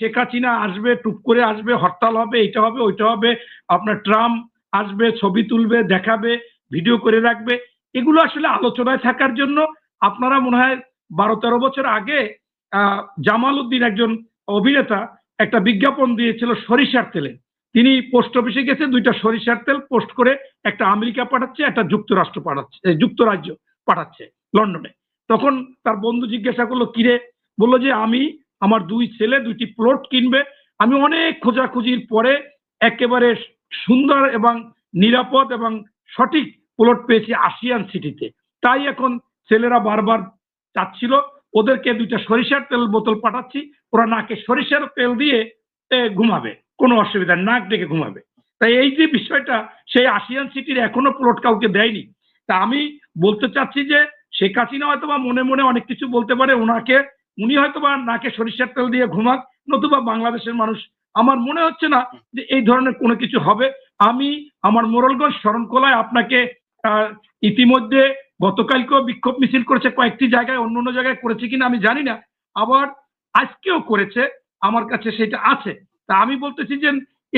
শেখ হাসিনা আসবে, টুপ করে আসবে, হরতাল হবে এটা হবে, ওইটা হবে, আপনার ট্রাম্প আসবে, ছবি তুলবে, দেখাবে, ভিডিও করে রাখবে। এগুলো আসলে আলোচনায় থাকার জন্য আপনারা মনে হয় বারো তেরো বছর আগে জামাল উদ্দিন একজন অভিনেতা একটা বিজ্ঞাপন দিয়েছিল সরিষার তেলে। তিনি পোস্ট অফিসে গেছে, দুইটা সরিষার তেল পোস্ট করে একটা আমেরিকা পাঠাচ্ছে, একটা যুক্তরাষ্ট্র পাঠাচ্ছে যুক্তরাজ্য পাঠাচ্ছে লন্ডনে। তখন তার বন্ধু জিজ্ঞাসা করল, কিরে? বলল যে, আমি আমার দুই ছেলে, দুইটি প্লট কিনবে। আমি অনেক খোঁজাখুঁজির পরে একেবারে সুন্দর এবং নিরাপদ এবং সঠিক প্লট পেয়েছি আসিয়ান সিটিতে তাই এখন ছেলেরা বারবার চাচ্ছিল, ওদেরকে দুইটা সরিষার তেল বোতল পাঠাচ্ছি। ওরা নাকে সরিষার তেল দিয়ে ঘুমাবে। কোনো অসুবিধা নাক ডেকে ঘুমাবে। তাই এই যে বিষয়টা, সেই আসিয়ান সিটির এখনও প্লট কাউকে দেয়নি। তা আমি বলতে চাচ্ছি যে শেখ হাসিনা হয়তো বা মনে মনে অনেক কিছু বলতে পারে, ওনাকে উনি হয়তো বা নাকে সরিষার তেল দিয়ে ঘুমাক নতুবা বাংলাদেশের মানুষ। আমার মনে হচ্ছে না যে এই ধরনের কোনো কিছু হবে। আমি আমার মোরলগঞ্জ শরণকলায় আপনাকে ইতিমধ্যে গতকালকেও বিক্ষোভ মিছিল করেছে, কয়েকটি জায়গায়, অন্য অন্য জায়গায় করেছে কিনা আমি জানি না। আবার আজকেও করেছে, আমার কাছে সেটা আছে। তা আমি বলতেছি যে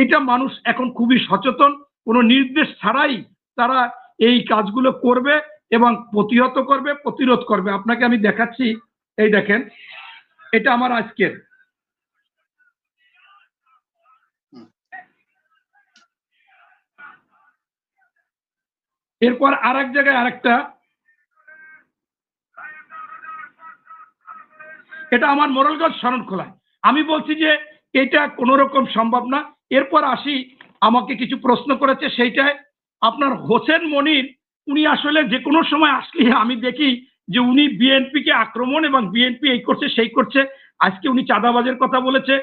এইটা মানুষ এখন খুবই সচেতন, কোনো নির্দেশ ছাড়াই তারা এই কাজগুলো করবে এবং প্রতিহত করবে, প্রতিরোধ করবে। আপনাকে আমি দেখাচ্ছি এই দেখেন, এটা আমার আজকের। এরপর আর এক জায়গায় আরেকটা। এটা আমার মোরলগঞ্জ শরণ খোলায় আমি বলছি যে, এটা কোনো রকম সম্ভব না। এরপর আসি, আমাকে কিছু প্রশ্ন করেছে, সেইটায় আপনার হোসেন মনির, উনি আসলে যে কোনো সময় আসলে আমি দেখি যে উনি বিএনপিকে আক্রমণ এবং বিএনপি এই করছে, সেই করছে। আজকে উনি চাঁদাবাজের কথা বলেছে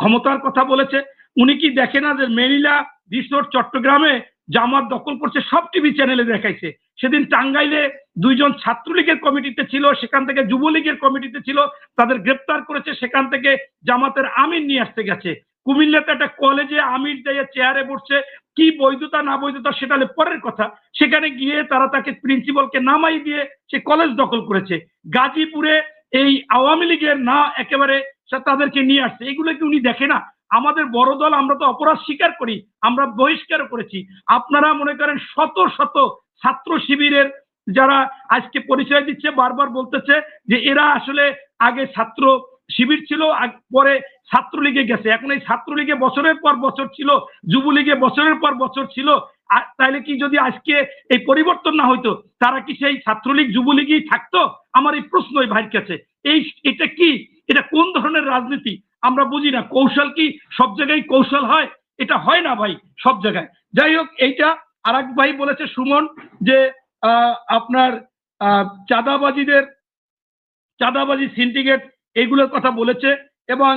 ক্ষমতার কথা বলেছে। উনি কি দেখে না যে মেরিলা রিসোর্ট চট্টগ্রামে জামাত দখল করছে, সব টিভি চ্যানেলে দেখাইছে। সেদিন টাঙ্গাইলে দুইজন ছাত্রলীগের কমিটিতে ছিল, সেখান থেকে যুবলীগের কমিটিতে ছিল, তাদের গ্রেপ্তার করেছে, সেখান থেকে জামাতের আমির নিয়ে আসতে গেছে। কুমিল্লাতে একটা কলেজে আমির দিয়ে চেয়ারে বসছে। কি বৈধতা, না বৈধতা সেটা পরের কথা। সেখানে গিয়ে তারা তাকে প্রিন্সিপালকে নামাই দিয়ে সে কলেজ দখল করেছে। গাজীপুরে এই আওয়ামী লীগের না একেবারে তাদেরকে নিয়ে আসছে। এগুলো কি উনি দেখে না? আমাদের বড় দল, আমরা তো অপরাধ স্বীকার করি, আমরা বহিষ্কার করেছি। আপনারা মনে করেন শত শত ছাত্র শিবিরের যারা আজকে পরিচয় দিচ্ছে, বারবার বলতেছে যে এরা আসলে আগে ছাত্র শিবির ছিল পরে ছাত্রলীগে গেছে। এখন এই ছাত্রলীগে বছরের পর বছর ছিল, যুবলীগে বছরের পর বছর ছিল। তাইলে কি যদি আজকে এই পরিবর্তন না হইতো, তারা কি সেই ছাত্রলীগ, যুবলীগই থাকতো? আমার এই প্রশ্ন এই ভাইয়ের কাছে। এই এটা কি? এটা কোন ধরনের রাজনীতি? আমরা বুঝি না। কৌশল কি? সব জায়গায় কৌশল হয়? এটা হয় না ভাই, সব জায়গায়। যাই হোক, এইটা আর ভাই বলেছে সুমন যে আপনার চাঁদাবাজিদের, চাঁদাবাজি সিন্ডিকেট এইগুলোর কথা বলেছে এবং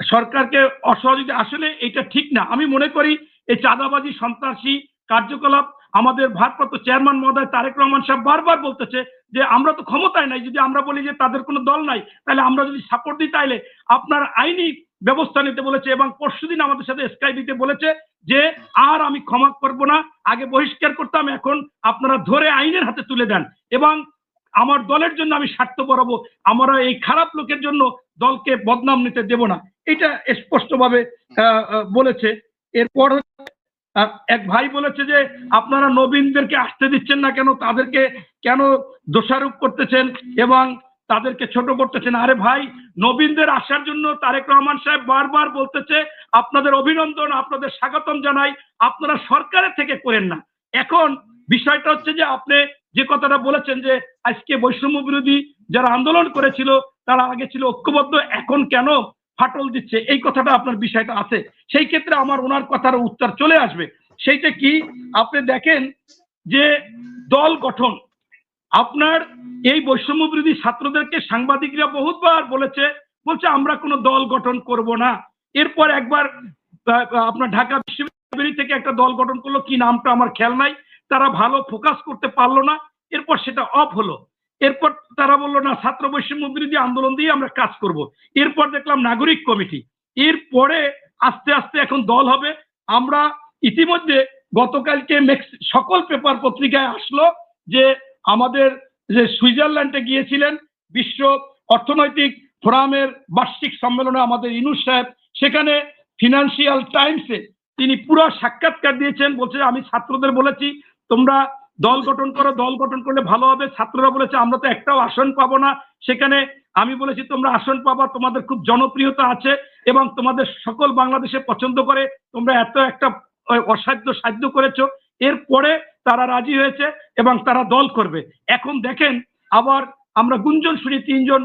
সরকারকে অসহযোগিতা আসলে এটা ঠিক না। আমি মনে করি এই চাঁদাবাজি, সন্ত্রাসী কার্যকলাপ আমাদের ভারপ্রাপ্ত চেয়ারম্যান মহোদয় তারেক রহমান সাহেব বারবার বলতেছে যে আমরা তো ক্ষমতায় নাই, যদি আমরা বলি যে তাদের কোনো দল নাই, তাহলে আমরা যদি সাপোর্ট দিই তাইলে আপনার আইনি ব্যবস্থা নিতে বলেছে এবং পরশুদিন আমাদের সাথে স্কাই দিতে বলেছে যে আর আমি ক্ষমা করব না, আগে বহিষ্কার করতাম, এখন আপনারা ধরে আইনের হাতে তুলে দেন। এবং আমার দলের জন্য আমি স্বার্থ বরাবো আমরা এই খারাপ লোকের জন্য দলকে বদনাম নিতে দেব না। এটা স্পষ্টভাবে বলেছে। এরপর এক ভাই বলেছে যে, আপনারা নবীনদেরকে আসতে দিচ্ছেন না কেন? তাদেরকে কেন দোষারোপ করতেছেন এবং তাদেরকে ছোট করতেছেন? আরে ভাই, নবীনদের আসার জন্য তারেক রহমান সাহেব বারবার বলতেছে, আপনাদের অভিনন্দন, আপনাদের স্বাগতম জানাই, আপনারা সরকারের থেকে করেন না। এখন বিষয়টা হচ্ছে যে, আপনি যে কথাটা বলেছেন যে আজকে বৈষম্য বিরোধী যারা আন্দোলন করেছিল, তারা আগে ছিল ঐক্যবদ্ধ, এখন কেন ফাটল দিচ্ছে? এই কথাটা আপনার বিষয়টা আছে। সেই ক্ষেত্রে আমার ওনার কথার উত্তর চলে আসবে। সেইটা কি? আপনি দেখেন যে দল গঠন, আপনার এই বৈষম্য বিরোধী ছাত্রদেরকে সাংবাদিকরা বহুতবার বলেছে, বলছে আমরা কোনো দল গঠন করব না। এরপর একবার আপনার ঢাকা বিশ্ববিদ্যালয় থেকে একটা দল গঠন করল, কি নামটা আমার খেয়াল নাই। তারা ভালো ফোকাস করতে পারল না। এরপর সেটা অফ হলো। এরপর তারা বলল, না, ছাত্র বৈষম্য বিরোধী আন্দোলন দিয়ে আমরা কাজ করব। এরপর দেখলাম নাগরিক কমিটি। এরপরে আস্তে আস্তে এখন দল হবে। আমরা ইতিমধ্যে গতকালকে সকল পেপার পত্রিকায় আসলো যে আমাদের যে সুইজারল্যান্ডে গিয়েছিলেন বিশ্ব অর্থনৈতিক ফোরামের বার্ষিক সম্মেলনে আমাদের ইনুস সাহেব, সেখানে ফিনান্সিয়াল টাইমসে তিনি পুরো সাক্ষাৎকার দিয়েছেন। বলছে, আমি ছাত্রদের বলেছি, তোমরা দল গঠন করো, দল গঠন করলে ভালো হবে। ছাত্ররা বলেছে, আমরা তো একটাও আসন পাবো না। সেখানে আমি বলেছি, তোমরা আসন পাবা, তোমাদের খুব জনপ্রিয়তা আছে এবং তোমাদের সকল বাংলাদেশে পছন্দ করে। তোমরা এত একটা অসাধ্য সাধ্য করেছ। এরপরে তারা রাজি হয়েছে এবং তারা দল করবে। এখন দেখেন, আবার আমরা গুঞ্জন শুনি, তিনজন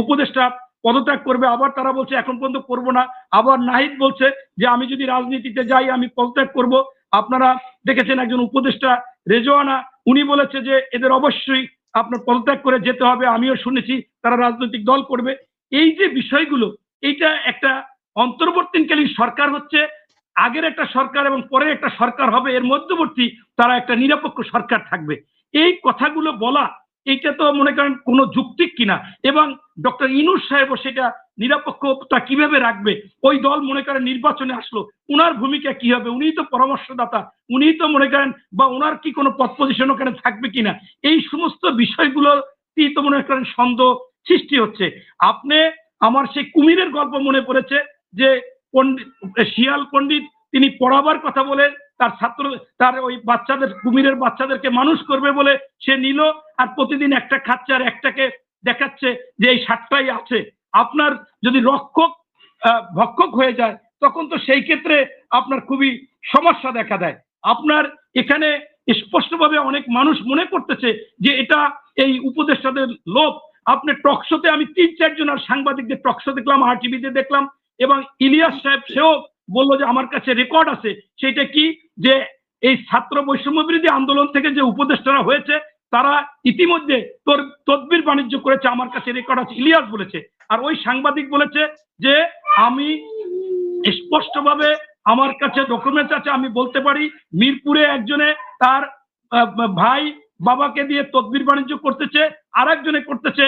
উপদেষ্টা পদত্যাগ করবে, আবার তারা বলছে, এখন পর্যন্ত করব না। আবার নাহিদ বলছে যে, আমি যদি রাজনীতিতে যাই, আমি পদত্যাগ করব। আপনারা দেখেছেন একজন উপদেষ্টা রেজওয়ানা, উনি বলেছে যে এদের অবশ্যই আপনার পদত্যাগ করে যেতে হবে, আমিও শুনেছি তারা রাজনৈতিক দল করবে। এই যে বিষয়গুলো, এইটা একটা অন্তর্বর্তীকালীন সরকার হচ্ছে, আগের একটা সরকার এবং পরের একটা সরকার হবে, এর মধ্যবর্তী তারা একটা নিরপেক্ষ সরকার থাকবে। এই কথাগুলো বলা, এইটা তো মনে করেন কোনো যুক্তিক কিনা। এবং ডক্টর ইনুস সাহেবও সেটা নিরপেক্ষতা কীভাবে রাখবে? ওই দল মনে করেন নির্বাচনে আসলো। উনার ভূমিকা কি হবে? উনিই তো পরামর্শদাতা। উনিই তো মনে করেন বা ওনার কি কোনো পদ পজিশন ওখানে থাকবে কিনা? এই সমস্ত বিষয়গুলো তো মনে করেন সন্দেহ সৃষ্টি হচ্ছে। আপনি আমার সেই কুমিরের গল্প মনে পড়েছে যে পণ্ডিত, শিয়াল পণ্ডিত, তিনি পড়াবার কথা বলে তার ছাত্র, তার ওই বাচ্চাদের, কুমিরের বাচ্চাদেরকে মানুষ করবে বলে সে নিল আর প্রতিদিন একটা খাচ্ছে আর একটাকে দেখাচ্ছে যে এই সাতটাই আছে। আপনার যদি রক্ষক ভক্ষক হয়ে যায়, তখন তো সেই ক্ষেত্রে আপনার খুবই সমস্যা দেখা দেয়। আপনার এখানে স্পষ্টভাবে অনেক মানুষ মনে করতেছে যে এটা এই উপদেষ্টাদের লোভ। আপনি টকশোতে আমি তিন চারজন আর সাংবাদিকদের টকশো দেখলাম আর টিভিতে দেখলাম, এবং ইলিয়াস সাহেব সেও বলল যে আমার কাছে রেকর্ড আছে। সেটা কি? যে এই ছাত্র বৈষম্য বিরোধী আন্দোলন থেকে যে উপদেষ্টারা হয়েছে তারা ইতিমধ্যে তোর তদবির বাণিজ্য করেছে, আমার কাছে রেকর্ড আছে, ইলিয়াস বলেছে। আর ওই সাংবাদিক বলেছে যে, আমি স্পষ্টভাবে আমার কাছে ডকুমেন্ট আছে, আমি বলতে পারি, মিরপুরে একজনে তার ভাই বাবাকে দিয়ে তদবির বাণিজ্য করতেছে আর একজনে করতেছে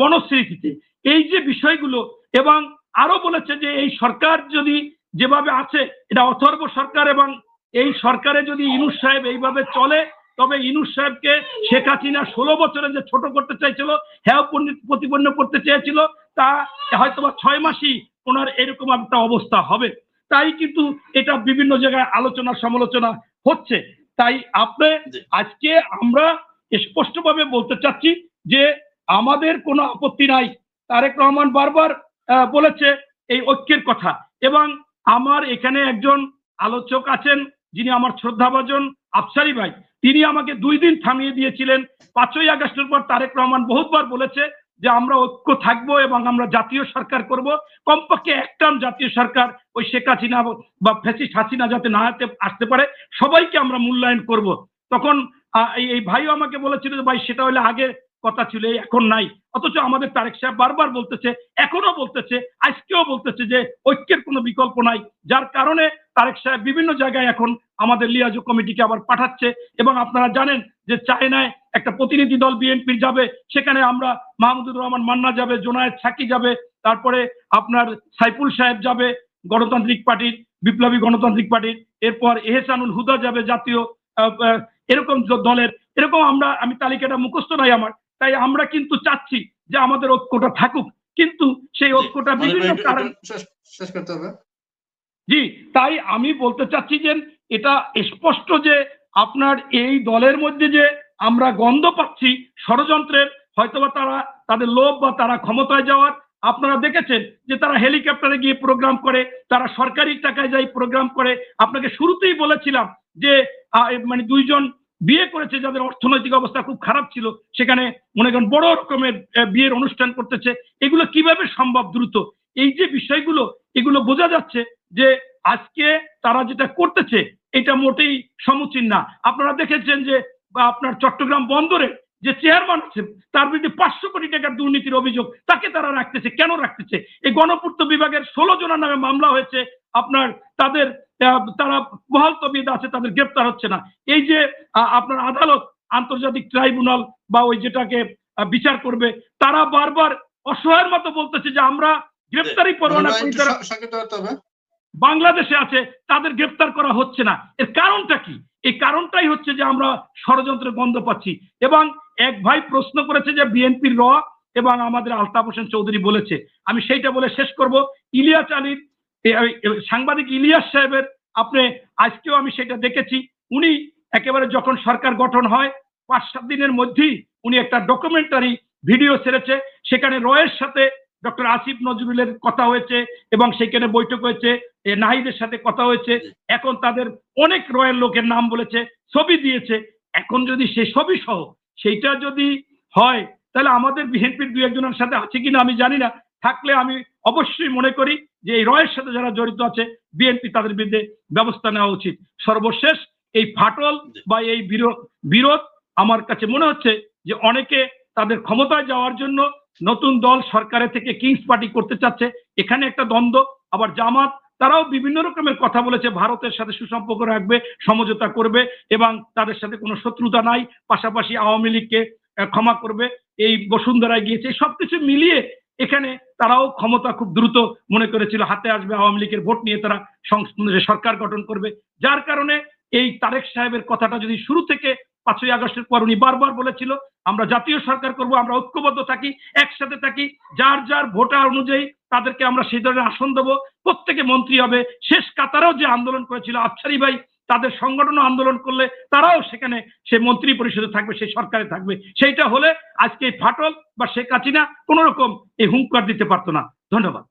বনশ্রীতে এই যে বিষয়গুলো, এবং আরও বলেছে যে, এই সরকার যদি যেভাবে আছে, এটা অথর্ব সরকার এবং এই সরকারে যদি ইনুস সাহেব এইভাবে চলে তবে ইনুস সাহেবকে শেখ হাসিনা ষোলো বছরে যে ছোট করতে চাইছিল হ্যাঁ প্রতিপন্ন করতে চেয়েছিল তা হয়তো বা ছয় মাসই ওনার এরকম একটা অবস্থা হবে। তাই কিন্তু এটা বিভিন্ন জায়গায় আলোচনা সমালোচনা হচ্ছে। তাই আপনি আজকে আমরা স্পষ্টভাবে বলতে চাচ্ছি যে আমাদের কোনো আপত্তি নাই। তারেক রহমান বারবার বলেছে এই ঐক্যের কথা। এবং আমার এখানে একজন আলোচক আছেন যিনি আমার শ্রদ্ধাভাজন আফসারি ভাই। তিনি আমাকে দুই দিন থামিয়ে দিয়েছিলেন। পাঁচই আগস্টের পর তারেক রহমান বহুতবার বলেছে যে আমরা ঐক্য থাকব এবং আমরা জাতীয় সরকার করব। কমপক্ষে একটা জাতীয় সরকার ওই শেখ হাসিনা বা ফেসিস হাসিনা যাতে না আসতে পারে, সবাইকে আমরা মূল্যায়ন করব। তখন এই ভাইও আমাকে বলেছিল যে ভাই সেটা হলে আগে কথা ছিল এখন নাই। অথচ আমাদের তারেক সাহেব বারবার বলতেছে, এখনও বলতেছে, আজকেও বলতেছে যে ঐক্যের কোনো বিকল্প নাই। যার কারণে তারেক সাহেব বিভিন্ন জায়গায় এখন আমাদের লিয়াজু কমিটিকে আবার পাঠাচ্ছে এবং আপনারা জানেন যে চায়নায় একটা প্রতিনিধি দল বিএনপির যাবে, সেখানে আমরা মাহমুদুর রহমান মান্না যাবে, জোনায়েদ সাকি যাবে, তারপরে আপনার সাইফুল সাহেব যাবে, গণতান্ত্রিক পার্টির, বিপ্লবী গণতান্ত্রিক পার্টির, এরপর এহসানুল হুদা যাবে জাতীয় এরকম দলের, এরকম আমরা, আমি তালিকাটা মুখস্থ নাই আমার তাই আমরা কিন্তু চাচ্ছি যে আমাদের ঐক্যটা থাকুক। কিন্তু সেই ঐক্যটা বিভিন্ন কারণ শেষ শেষ করতে হবে। জি তাই আমি বলতে চাচ্ছি যে এটা স্পষ্ট যে আপনার এই দলের মধ্যে যে আমরা গন্ধ পাচ্ছি ষড়যন্ত্রের হয়তোবা তারা তাদের লোভ বা তারা ক্ষমতায় যাওয়ার আপনারা দেখেছেন যে তারা হেলিকপ্টারে গিয়ে প্রোগ্রাম করে তারা সরকারি টাকায় যাই প্রোগ্রাম করে। আপনাকে শুরুতেই বলেছিলাম যে মানে দুইজন বিয়ে করেছে যাদের অর্থনৈতিক অবস্থা খুব খারাপ ছিল, সেখানে মনে করেন বড় রকমের বিয়ের অনুষ্ঠান করতেছে। এগুলো কীভাবে সম্ভব দ্রুত? এই যে বিষয়গুলো, এগুলো বোঝা যাচ্ছে যে আজকে তারা যেটা করতেছে, এটা মোটেই সমুচীন না। আপনারা দেখেছেন যে আপনার চট্টগ্রাম বন্দরে যে চেয়ারম্যান আছে তার বিরুদ্ধে পাঁচশো কোটি টাকার দুর্নীতির অভিযোগ তাকে তারা রাখতেছে। কেন রাখতেছে? এই গণপূর্ত বিভাগের ষোলো জনের নামে মামলা হয়েছে আপনার তাদের তারা বহাল তবিয়ত আছে তাদের গ্রেপ্তার হচ্ছে না। এই যে আপনার আদালত আন্তর্জাতিক ট্রাইব্যুনাল বা ওই যেটাকে বিচার করবে তারা বারবার অসহায়ের মতো বলতেছে যে আমরা গ্রেপ্তারি পরোয়ানা বাংলাদেশে আছে তাদের গ্রেপ্তার করা হচ্ছে না। এর কারণটা কি? এই কারণটাই হচ্ছে যে আমরা ষড়যন্ত্রের গন্ধ পাচ্ছি। এবং এক ভাই প্রশ্ন করেছে যে বিএনপির র এবং আমাদের আলতাফ হোসেন চৌধুরী বলেছে। আমি সেইটা বলে শেষ করব। ইলিয়াস আলীর সাংবাদিক ইলিয়াস সাহেবের আপনি, আজকেও আমি সেটা দেখেছি। উনি একেবারে যখন সরকার গঠন হয়, পাঁচ, সাত দিনের মধ্যেই উনি একটা ডকুমেন্টারি ভিডিও ছেড়েছে। সেখানে রয়ের সাথে ডক্টর আসিফ নজরুলের কথা হয়েছে এবং সেখানে বৈঠক হয়েছে নাহিদের সাথে কথা হয়েছে। এখন তাদের অনেক রয়ের লোকের নাম বলেছে, ছবি দিয়েছে। এখন যদি সে ছবি সহ, সেইটা যদি হয়, তাহলে আমাদের বিএনপির দু একজনের সাথে আছে কিনা আমি জানি না। থাকলে আমি অবশ্যই মনে করি যে এই রয়ের সাথে যারা জড়িত আছে, বিএনপি তাদের বিরুদ্ধে ব্যবস্থা নেওয়া উচিত। সর্বশেষ এই ফাটল বা এই বিরোধ আমার কাছে মনে হচ্ছে যে অনেকে তাদের ক্ষমতায় যাওয়ার জন্য নতুন দল সরকারের থেকে কিংস পার্টি করতে চাচ্ছে। এখানে একটা দ্বন্দ্ব, আবার জামাত, তারাও বিভিন্ন রকমের কথা বলেছে, ভারতের সাথে সুসম্পর্ক রাখবে, সমঝোতা করবে এবং তাদের সাথে কোনো শত্রুতা নাই। পাশাপাশি আওয়ামী লীগকে ক্ষমা করবে। এই বসুন্ধরায় গিয়েছে, সবকিছু মিলিয়ে এখানে তারাও ক্ষমতা খুব দ্রুত মনে করেছিল হাতে আসবে আওয়ামী লীগের ভোট নিয়ে তারা সরকার গঠন করবে। যার কারণে এই তারেক সাহেবের কথাটা যদি শুরু থেকে পাঁচই আগস্টের পর উনি বারবার বলেছিল, আমরা জাতীয় সরকার করব, আমরা ঐক্যবদ্ধ থাকি, একসাথে থাকি, যার যার ভোটার অনুযায়ী তাদেরকে আমরা সেই ধরনের আসন দেবো, প্রত্যেকে মন্ত্রী হবে। শেষ কাতারেও যে আন্দোলন করেছিল আফসারি ভাই তাদের সংগঠন আন্দোলন করলে তারাও সেখানে সে মন্ত্রী পরিষদে থাকবে, সে সরকারে থাকবে। সেইটা হলে আজকে এই ফাটল বা শেখ হাসিনা কোনোরকম এই হুঙ্কার দিতে পারতো না। ধন্যবাদ।